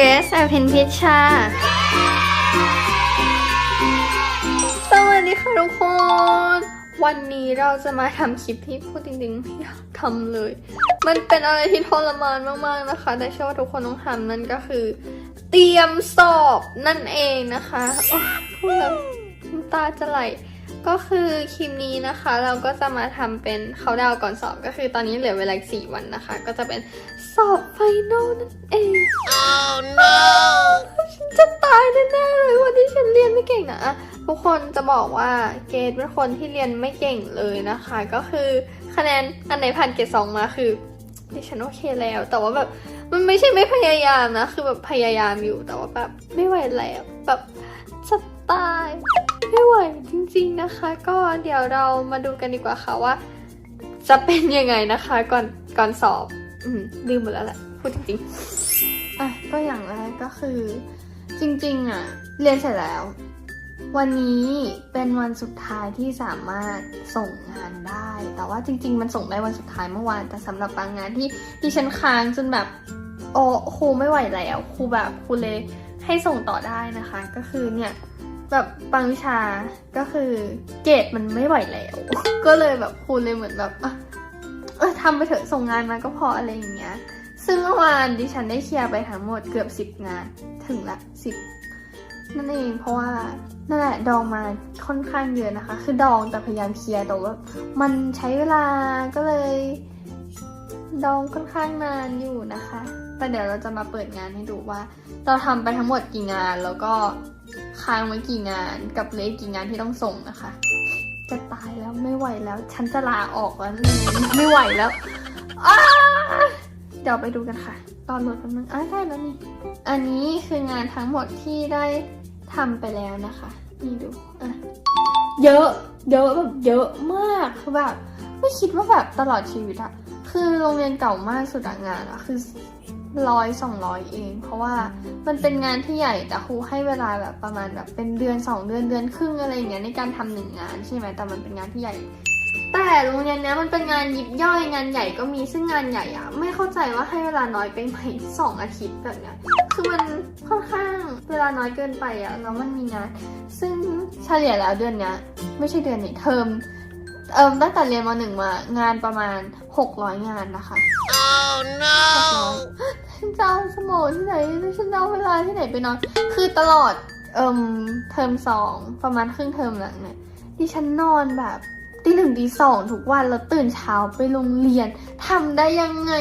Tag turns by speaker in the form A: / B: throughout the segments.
A: เกรซอภินพิชชา สวัสดีค่ะทุกคน วันนี้เราจะมาทำคลิปที่พูดจริงๆไม่อยากทำเลย มันเป็นอะไรที่ทรมานมากๆนะคะ แต่เชื่อว่าทุกคนต้องทำนั่นก็คือ เตรียมสอบนั่นเองนะคะพูดแล้วน้ำตาจะไหล ก็คือคลิปนี้นะคะเราก็จะมาทำเป็นเขาดาวน์ก่อนสอบก็คือตอนนี้เหลือเวลาอีกสี่วันนะคะ ก็จะเป็นสอบไฟนอลนั่นเอง
B: Oh no!
A: ฉันจะตายแน่ๆเลยวันที่ฉันเรียนไม่เก่งนะอะทุกคนจะบอกว่าเกรดเป็นคนที่เรียนไม่เก่งเลยนะคะ ก็คือคะแนนอันไหนผ่านเกรดสองมาคือดิฉันโอเคแล้ว แต่ว่าแบบมันไม่ใช่ไม่พยายามนะ คือแบบพยายามอยู่แต่ว่าแบบไม่ไหวแล้วแบบจะตาย ไม่ไหวจริงๆนะคะ ก็เดี๋ยวเรามาดูกันดีกว่าค่ะว่า จะเป็นยังไงนะคะก่อนก่อนสอบ อืมลืมหมดแล้วแหละพูดจริงๆอะก็อย่างแรกก็คือ จริงๆอะ เรียนเสร็จแล้ว วันนี้เป็นวันสุดท้ายที่สามารถส่งงานได้ แต่ว่าจริง ๆ มันส่งได้วันสุดท้ายเมื่อวาน แต่สำหรับบางงานที่ดิฉันค้างจนแบบโอ้ครูไม่ไหวแล้วครูแบบครูเลยให้ส่งต่อได้นะคะ ก็คือเนี่ย แบบบางวิชาก็คือเกรดมันไม่ไหวแล้ว ก็เลยแบบครูเลยเหมือนแบบเออทำไปเถอะส่งงานมาก็พออะไรอย่างเงี้ย ซึ่งเมื่อวานดิฉันได้เคลียร์ไปทั้งหมดเกือบสิบงานถึงละสิบนั่นเองเพราะว่านั่นแหละดองมาค่อนข้างเยอะนะคะ คือดองแต่พยายามเคลียร์แต่ว่ามันใช้เวลาก็เลย ดองค่อนข้างนานอยู่นะคะ แต่เดี๋ยวเราจะมาเปิดงานให้ดูว่า เราทำไปทั้งหมดกี่งานแล้วก็ ค้างไว้กี่งานกับเลขกี่งานที่ต้องส่งนะคะ จะตายแล้วไม่ไหวแล้ว ฉันจะลาออกแล้วไม่ไหวแล้วเดี๋ยวไปดูกันค่ะ ตอนโหลดแป๊บนึงอ้าได้แล้วนี่อันนี้คืองานทั้งหมดที่ได้ทำไปแล้วนะคะ นี่ดูอะเยอะเยอะแบบเยอะมากคือแบบไม่คิดว่าแบบตลอดชีวิตอะคือโรงเรียนเก่ามากสุดงานอะคือ ร้อยสองร้อยเอง เพราะว่ามันเป็นงานที่ใหญ่แต่ครูให้เวลาแบบประมาณแบบเป็นเดือนสองเดือนเดือนครึ่งอะไรอย่างเงี้ยในการทำหนึ่งงานใช่ไหมแต่มันเป็นงานที่ใหญ่ แต่โรงเรียนเนี้ยมันเป็นงานยิบย่อยงานใหญ่ก็มีซึ่งงานใหญ่อะไม่เข้าใจว่าให้เวลาน้อยไปไหมสองอาทิตย์แบบเนี้ยคือมันค่อนข้างเวลาน้อยเกินไปอะแล้วมันมีงาน ซึ่งเฉลี่ยแล้วเดือนเนี้ยไม่ใช่เดือนนี้เทอมเอิมตั้งแต่เรียนมหนึ่งมางานประมาณ 600 งานนะคะ
B: Oh no!
A: ฉันจะเอาสมองที่ไหนแล้วฉันจะเอาเวลาที่ไหนไปนอน คือตลอดเอิมเทอมสองประมาณครึ่งเทอมหลังเนี่ยดิฉันนอนแบบตีหนึ่งตีสองทุกวันแล้วตื่นเช้าไปโรงเรียนทำได้ยังไง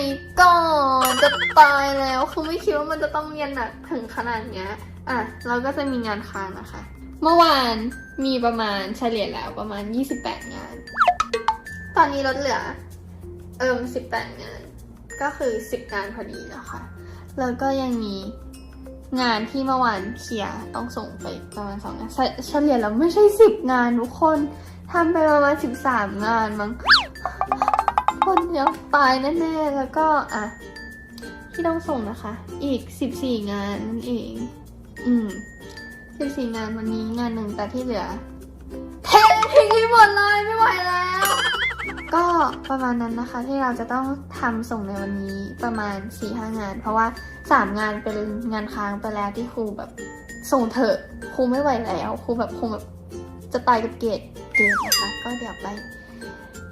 A: ก่อนจะตายแล้วคือไม่คิดว่ามันจะต้องเรียนหนักถึงขนาดเนี้ยอะเราก็จะมีงานค้างนะคะ เมื่อวานมีประมาณเฉลี่ยแล้วประมาณ 28 งาน ตอนนี้ลดเหลือ เอิ่ม18 งาน ก็คือ 10 งานพอดีนะคะ แล้วก็ยังมีงานที่เมื่อวานเคลียร์ต้องส่งไปประมาณ2งานเฉลี่ยแล้วไม่ใช่ 10 งานทุกคนทำไปประมาณ 13 งานมั้งคนเดียวตายแน่ๆแล้วก็อะที่ต้องส่งนะคะ อีก 14 งานนั่นเอง อืม 14 งานวันนี้งานหนึ่งแต่ที่เหลือเททิ้งให้หมดเลย ประมาณนั้นนะคะ ที่เราจะต้องทำส่งในวันนี้ประมาณ4ี่ห้างาน เพราะว่า 3 งานเป็นงานค้างไปแล้วที่ครูแบบส่งเถอะครูไม่ไหวแล้วครูแบบครูแบบจะตายกับเกรดเกรดนะคะก็เดี๋ยวไป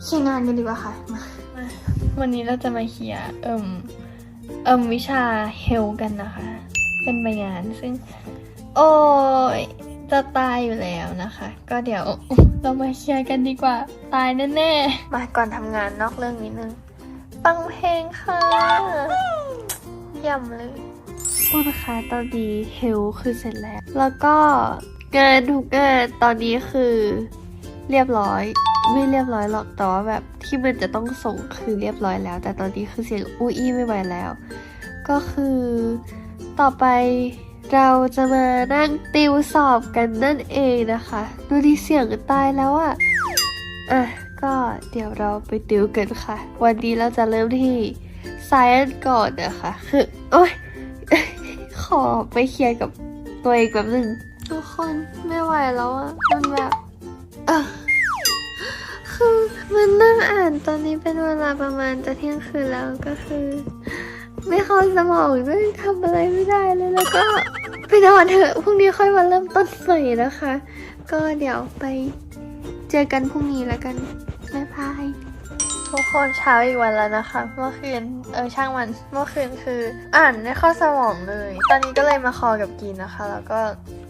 A: เคลียร์งานกันดีกว่าค่ะมาวันนี้เราจะมาเคลียร์เอิ่มเอิ่มวิชาเฮลกันนะคะ เป็นใบงานซึ่ง โอ้ย จะตายอยู่แล้วนะคะ ก็เดี๋ยวเรามาเคลียร์กันดีกว่า ตายแน่ๆ มาก่อนทำงานนอกเรื่องนิดนึงฟังเพลงค่ะเยี่ยมเลยพูดนะคะตอนนี้เฮลคือเสร็จแล้ว แล้วก็เกินทุกเกินตอนนี้คือเรียบร้อยไม่เรียบร้อยหรอกแต่ว่าแบบที่มันจะต้องส่งคือเรียบร้อยแล้ว แต่ตอนนี้คือเสียงอุ้ยไม่ไหวแล้ว ก็คือต่อไป เราจะมานั่งติวสอบกันนั่นเองนะคะ ดูดีเสียงตายแล้วอะอะ ก็เดี๋ยวเราไปติวกันค่ะ วันนี้เราจะเริ่มที่ science ก่อนนะคะคือโอ๊ยขอไปเคลียร์กับตัวเองแบบนึงทุกคนไม่ไหวแล้วอะมันแบบคือมันนั่งอ่านตอนนี้เป็นเวลาประมาณจะเที่ยงคืนแล้วก็คือ ไม่เข้าสมองด้วยทำอะไรไม่ได้เลยแล้วก็ นอนเถอะพรุ่งนี้ค่อยมาเริ่มต้นใหม่นะคะ ก็เดี๋ยวไปเจอกันพรุ่งนี้แล้วกันบ๊ายบายทุกคนเช้าอีกวันแล้วนะคะ เมื่อคืนเออช่างมันเมื่อคืนคือ อ่านไม่เข้าสมองเลย ตอนนี้ก็เลยมาคอกับกินนะคะ แล้วก็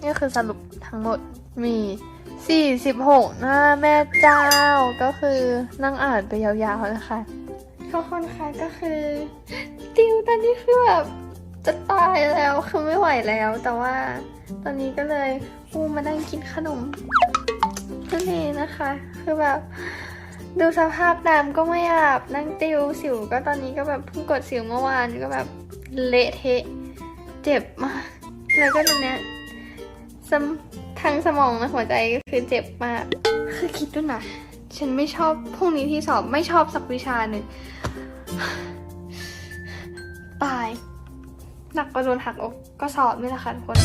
A: นี่คือสรุปทั้งหมดมี46หน้าแม่เจ้าก็คือนั่งอ่านไปยาวๆนะคะทุกคนคะก็คือติวตอนนี้คือแบบ จะตายแล้วคือไม่ไหวแล้ว แต่ว่าตอนนี้ก็เลยอูมานั่งกินขนมนั่นเองนะคะ คือแบบ ดูสภาพน้ำก็ไม่อาบนั่งติวสิวก็ตอนนี้ก็แบบเพิ่งกดสิวเมื่อวานก็แบบเละเทะเจ็บมากแล้วก็ตอนเนี้ยสมทั้งสมองและหัวใจก็คือเจ็บมาก คือคิดดูนะฉันไม่ชอบพรุ่งนี้ที่สอบไม่ชอบสักวิชาหนึ่งตาย หนักก็โดนหักอกก็สอบไม่ละค่ะทุกคน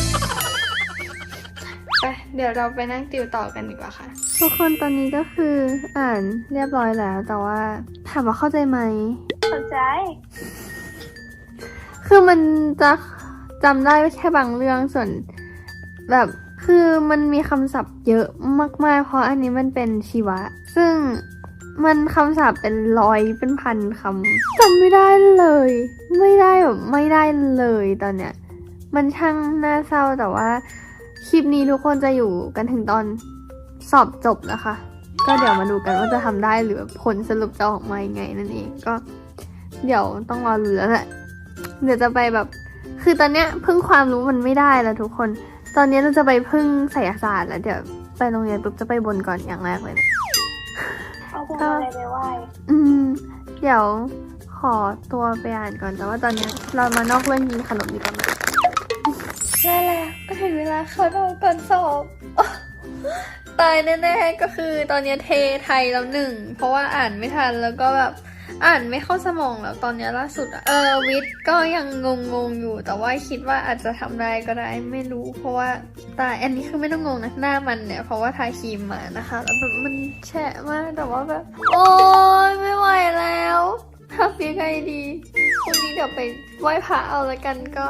A: ไปเดี๋ยวเราไปนั่งติวต่อกันดีกว่าค่ะ ทุกคนตอนนี้ก็คืออ่านเรียบร้อยแล้ว แต่ว่าถามว่าเข้าใจไหม
C: เข้าใจ
A: คือมันจะจำได้แค่บางเรื่องส่วนแบบคือมันมีคำศัพท์เยอะมากๆ เพราะอันนี้มันเป็นชีวะ ซึ่ง มันคำศัพท์เป็นร้อยเป็นพันคำจำไม่ได้เลย ไม่ได้แบบไม่ได้เลยตอนเนี้ย มันช่างน่าเศร้าแต่ว่าคลิปนี้ทุกคนจะอยู่กันถึงตอนสอบจบนะคะ ก็เดี๋ยวมาดูกันว่าจะทำได้หรือผลสรุปจะออกมายังไงนั่นเองก็ เดี๋ยวต้องรอรู้แล้วแหละเดี๋ยวจะไปแบบ คือตอนเนี้ยพึ่งความรู้มันไม่ได้แล้วทุกคน ตอนนี้เราจะไปพึ่งไสยศาสตร์แล้วเดี๋ยวไปโรงเรียนปุ๊บจะไปบนก่อนอย่างแรกเลยนะ
C: เอาพวงมาลัยไปไหว้
A: อืม เดี๋ยวขอตัวไปอ่านก่อนแต่ว่าตอนเนี้ยเรามานอกเรื่องกินขนมดีกว่าไหมได้แล้วก็ถึงเวลาเข้านอนก่อนสอบตายแน่ๆก็คือตอนเนี้ยเทไทยแล้วหนึ่ง เพราะว่าอ่านไม่ทันแล้วก็แบบ อ่านไม่เข้าสมองแล้วตอนนี้ล่าสุดเออวิทย์ก็ยังงงๆอยู่ แต่ว่าคิดว่าอาจจะทำได้ก็ได้ไม่รู้ เพราะว่าตาอันนี้คือไม่ต้องงงนะหน้ามันเนี่ย เพราะว่าทาครีมมานะคะ แล้วแบบมันแฉะมากแต่ว่าแบบโอ๊ยไม่ไหวแล้วทำยังไงดีพรุ่งนี้เดี๋ยวไปไหว้พระเอาละกันก็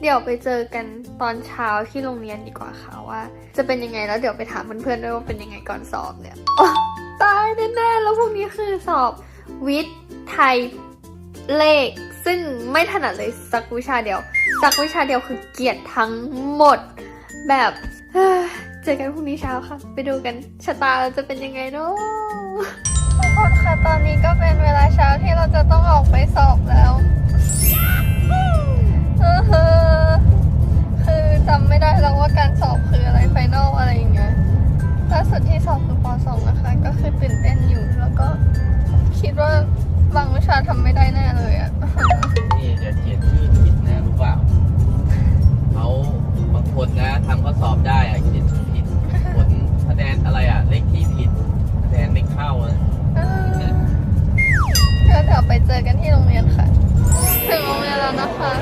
A: เดี๋ยวไปเจอกันตอนเช้าที่โรงเรียนดีกว่าค่ะว่า จะเป็นยังไงแล้วเดี๋ยวไปถามเพื่อนๆด้วยว่าเป็นยังไงก่อนสอบเนี่ยโอ๊ยตายแน่ๆแล้วพรุ่งนี้คือสอบ วิทย์ ไทย เลข ซึ่งไม่ถนัดเลยสักวิชาเดียว สักวิชาเดียวคือเกลียดทั้งหมด แบบเอ้อเจอกันพรุ่งนี้เช้าค่ะ ไปดูกันชะตาเราจะเป็นยังไงเนาะทุกคนค่ะตอนนี้ก็เป็นเวลาเช้าที่เราจะต้องออกไปสอบแล้วเออเฮอคือจำไม่ได้แล้วว่าการสอบคืออะไรไฟนอลอะไรอย่างเงี้ยล่าสุดที่สอบคือป .2 นะคะ ก็คือตื่นเต้น ชาทำไม่ได้แน่เลยอะ
D: นี่จะเขียนชื่อผิดนะรู้เปล่าเขาบางคนนะทำข้อสอบได้อะเขียนชื่อผิดผลคะแนนอะไรอะเลขที่ผิดคะแนนไม่เข้านะ
A: เออก็เดี๋ยวไปเจอกันที่โรงเรียนค่ะ ถึงโรงเรียนแล้วนะคะ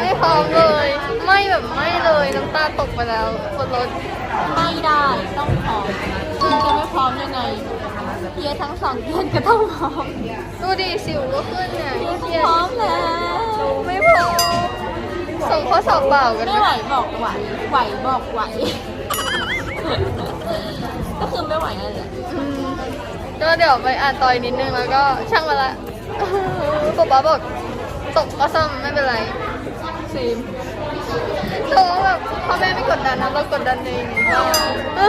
A: ไม่พร้อมเลย ไม่แบบไม่เลย น้ำตาตกไปแล้วบนรถ
E: ไม่ได้ต้องพร้อมคุณจะไม่พร้อมยังไงเพียทั้งสองเดือนก็ต้องพร้อม
A: ดูดิสิวก็ขึ้นเนี่ย
E: เพีย
A: เครียด
E: พร้อมแล้ว
A: ไม่พร้อมส่งข้อสอบเปล่ากัน
E: ไม่ไหวบอกไหวไหวบอกไหวก็คือไม่ไหวนั่นแหละ
A: อืมก็เดี๋ยวไปอ่านต่อยนิดนึงแล้วก็ช่างมาละป๊าป๊าบอกตกก็ซ่อมไม่เป็นไร
E: ฟิล์ม
A: แต่ว่าแบบพ่อแม่ไม่กดดันนะเรากดดันเองว่าเออ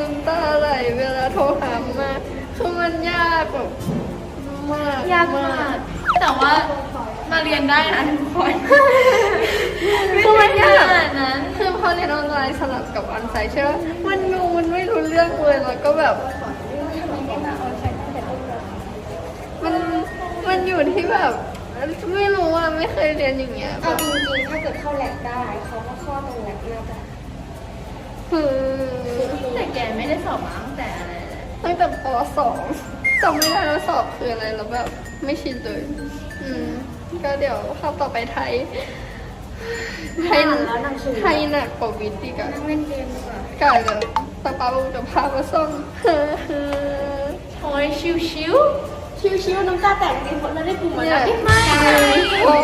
A: น้ำตาไหลเวลาโทรหามาคือมันยากแบบมาก
E: ยากมาก แต่ว่ามาเรียนได้นะทุกคน
A: คือมันยาก
E: นั้น
A: คือพอเรียนออนไลน์สลับกับออนไซต์ใช่ไหมมันงงมันไม่รู้เรื่องเลยแล้วก็แบบมันมันอยู่ที่แบบ ไม่รู้อะไม่เคยเรียนอย่างเงี้ย
C: เอาจริงๆ ถ้าเกิดเข้าแลบได้เขาก็ข้อตรงแลบน่าจะ
A: คือ
E: แต่แกไม่ได้สอบมาตั้งแต่อะไรเลย
A: ตั้งแต่ป .2 จำไม่ได้ว่าสอบคืออะไรแล้วแบบไม่ชินเลย อืม ก็เดี๋ยวเข้าต่อไปไทย ไทย
C: แล้วหนังสือ
A: ไทยหนักกว่าวิทย์อีกอะ
C: นั่งเล่นเกมดีกว่า
A: กะจะสักพักลุงจะพามาส่ง
E: โอ้ยชิวชิว ชิวชิวๆน้ำตาแตกจริงๆแล้วได้กลุ่มมัน
A: เนี่
E: ไม่
A: โอ้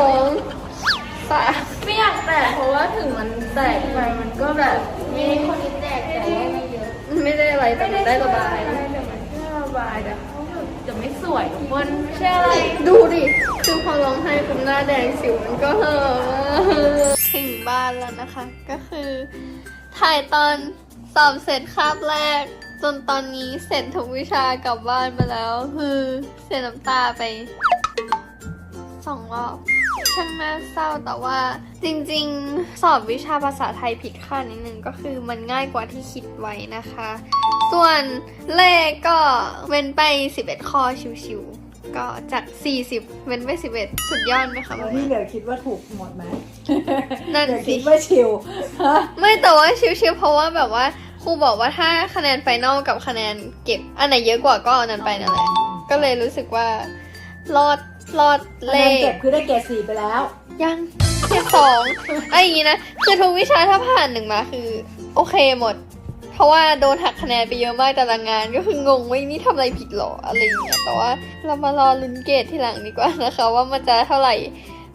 A: สา
E: ไม่อยากแตกเพราะว่าถึงมันแตกไปมันก็แบบ
C: มีคนที่แตกแต่ว่าไม่เยอะ
A: ไม่ได้อะไรแต่มันได้ระบาย
E: แต่มันไม่ระบายแต่เขาแบบจะไม่สวยทุกคนไม่ใช่อะไร
A: ดูดิคือพอร้องไห้คุมหน้าแดงสิวมันก็เห่อถึงบ้านแล้วนะคะ ก็คือ ถ่ายตอนสอบเสร็จคาบแรก จนตอนนี้เสร็จทุกวิชากลับบ้านมาแล้ว คือเสียน้ำตาไปสองรอบช่างน่าเศร้าแต่ว่าจริงๆ สอบวิชาภาษาไทยผิดคาดนิดนึงก็คือมันง่ายกว่าที่คิดไว้นะคะ ส่วนเลขก็เว้นไป 11 ข้อชิวๆก็จาก 40 เว้นไป 11 สุดยอดไหมคะ
F: แล้วที่เหลือคิดว่าถูกหมดไหม
A: นั่น
F: เหลือ
A: สิ
F: คิดว่าชิวฮะ
A: ไม่แต่ว่าชิวๆเพราะว่าแบบว่าค รูบอกว่าถ้าคะแนนไฟนอลกับคะแนนเก็บ อันไหนเยอะกว่าก็เอานั้นไปนั่นแหละ ก็เลยรู้สึกว่ารอดรอด
F: คะ
A: เล
F: แนน
A: ข
F: เก็บคือได้เกรดสี่ไปแล้ว
A: ยังแค่สองไอ้อย่างงี้นะ คือทุกวิชาถ้าผ่านหนึ่งมาคือ โอเคหมด เพราะว่าโดนหักคะแนนไปเยอะมากแต่ละงานก็คืองงว่านี่ทำอะไรผิดหรออะไรอย่างเงี้ยแต่ว่าเรามารอลุ้นเกรดทีหลังดีกว่านะคะ ว่ามันจะเท่าไหร่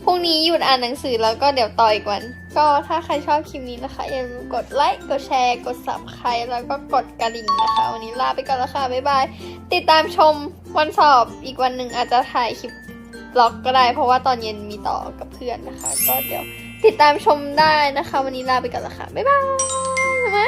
A: พรุ่งนี้หยุดอ่านหนังสือแล้วก็เดี๋ยวต่ออีกวัน ก็ถ้าใครชอบคลิปนี้นะคะ อย่าลืมกดไลค์กดแชร์ กด subscribe แล้วก็กดกระดิ่งนะคะ วันนี้ลาไปก่อนแล้วค่ะบ๊ายบาย ติดตามชมวันสอบอีกวันหนึ่งอาจจะถ่ายคลิปบล็อกก็ได้ เพราะว่าตอนเย็นมีต่อกับเพื่อนนะคะ ก็เดี๋ยวติดตามชมได้นะคะ วันนี้ลาไปก่อนและค่ะบ๊ายบายมา